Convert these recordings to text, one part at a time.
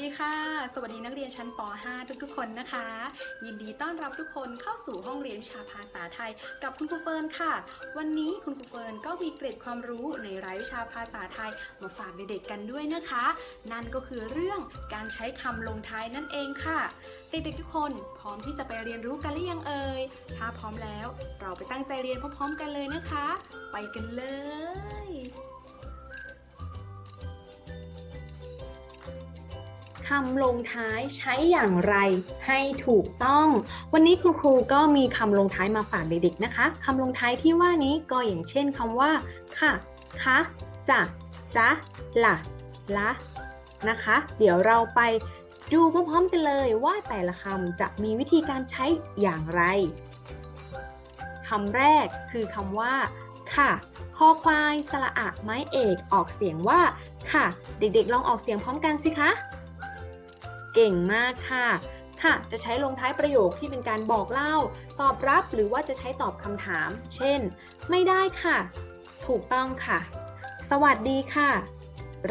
ดีค่ะ สวัสดีนักเรียนชั้นป .5 ทุกๆ คนนะคะ ยินดีต้อนรับทุกคนเข้าสู่ห้องเรียนวิชาภาษาไทย กับคุณครูเฟิร์นค่ะ วันนี้คุณครูเฟิร์นก็มีเกร็ดความรู้ในรายวิชาภาษาไทยมาฝากเด็กๆกันด้วยนะคะ นั่นก็คือเรื่องการใช้คำลงท้ายนั่นเองค่ะ เด็กๆทุกคนพร้อมที่จะไปเรียนรู้กันหรือยังเอ่ย ถ้าพร้อมแล้วเราไปตั้งใจเรียนพร้อมๆกันเลยนะคะ ไปกันเลย คำลงท้ายใช้อย่างไรให้ถูกต้อง วันนี้คุณครูก็มีคำลงท้ายมาฝากเด็กๆนะคะคำลงท้ายที่ว่านี้ก็อย่างเช่นคำว่า ค่ะคะจะจะละละนะคะ เดี๋ยวเราไปดูพร้อมๆกันเลยว่าแต่ละคำจะมีวิธีการใช้อย่างไรคำแรกคือคำว่า ค่ะคอควายสระอะไม้เอกออกเสียงว่า ค่ะ เด็กๆ ลองออกเสียงพร้อมกันสิคะ เก่งมากค่ะ ค่ะ จะใช้ลงท้ายประโยคที่เป็นการบอกเล่า ตอบรับหรือว่าจะใช้ตอบคำถาม เช่น ไม่ได้ค่ะ ถูกต้องค่ะ สวัสดีค่ะ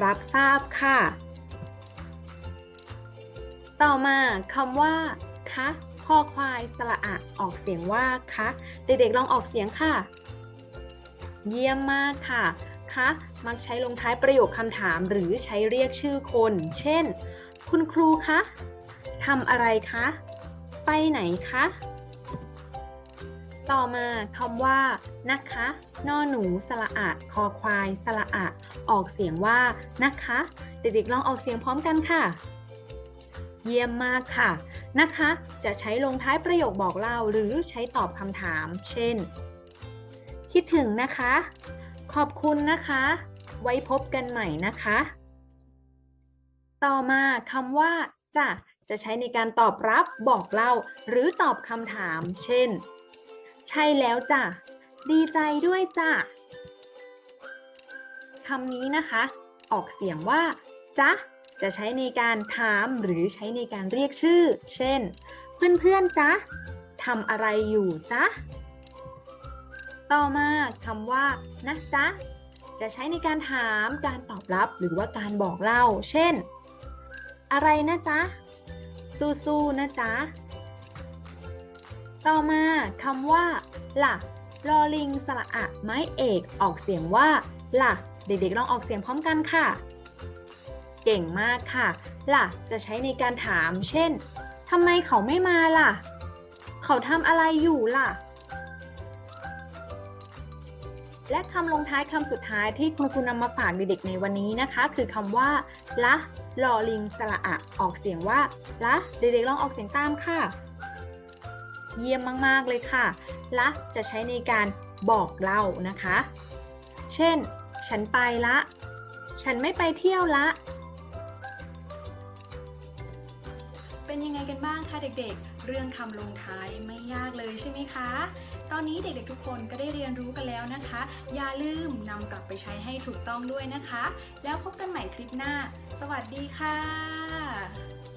รับทราบค่ะ ต่อมาคำว่าคะคอควายสระอะออกเสียงว่าคะเด็กๆลองออกเสียงค่ะ เยี่ยมมากค่ะคะมักใช้ลงท้ายประโยคคำถามหรือใช้เรียกชื่อคน เช่น คุณครูคะทำอะไรคะ ไปไหนคะ ต่อมาคำว่า นะคะนอหนูสระอะคอควายสระอะออกเสียงว่านะคะ เด็กๆลองออกเสียงพร้อมกันค่ะ เยี่ยมมากค่ะ นะคะ จะใช้ลงท้ายประโยคบอกเล่าหรือใช้ตอบคำถาม เช่น คิดถึงนะคะ ขอบคุณนะคะ ไว้พบกันใหม่นะคะ ต่อมาคำว่าจะจะใช้ในการตอบรับบอกเล่า หรือตอบคำถาม เช่น ใช่แล้วจ้ะ ดีใจด้วยจ้ะคำนี้นะคะ ออกเสียงว่าจ๊ะจะใช้ในการถามหรือใช้ในการเรียกชื่อ เช่น เพื่อนๆจ๊ะทำอะไรอยู่จ๊ะ ต่อมาคำว่านะจ๊ะจะใช้ในการถามการตอบรับหรือว่าการบอกเล่า เช่น อะไรนะจ๊ะ สู้ๆนะจ๊ะ ต่อมาคำว่าล่ะลอลิงสระอะไม้เอกออกเสียงว่าล่ะ เด็กๆลองออกเสียงพร้อมกันค่ะ เก่งมากค่ะ ล่ะ จะใช้ในการถาม เช่นทำไมเขาไม่มาล่ะ เขาทำอะไรอยู่ล่ะ และคำลงท้ายคำสุดท้ายที่คุณครูนำมาฝากเด็กๆในวันนี้นะคะ คือคำว่าละลอลิงสระอะออกเสียงว่าละเด็กๆลองออกเสียงตามค่ะ เยี่ยมมากๆเลยค่ะละจะใช้ในการบอกเล่านะคะ เช่น ฉันไปละ ฉันไม่ไปเที่ยวละ เป็นยังไงกันบ้างคะเด็กๆ เรื่องคำลงท้ายไม่ยากเลยใช่ไหมคะ ตอนนี้เด็กๆทุกคนก็ได้เรียนรู้กันแล้วนะคะ อย่าลืมนำกลับไปใช้ให้ถูกต้องด้วยนะคะ แล้วพบกันใหม่คลิปหน้า สวัสดีค่ะ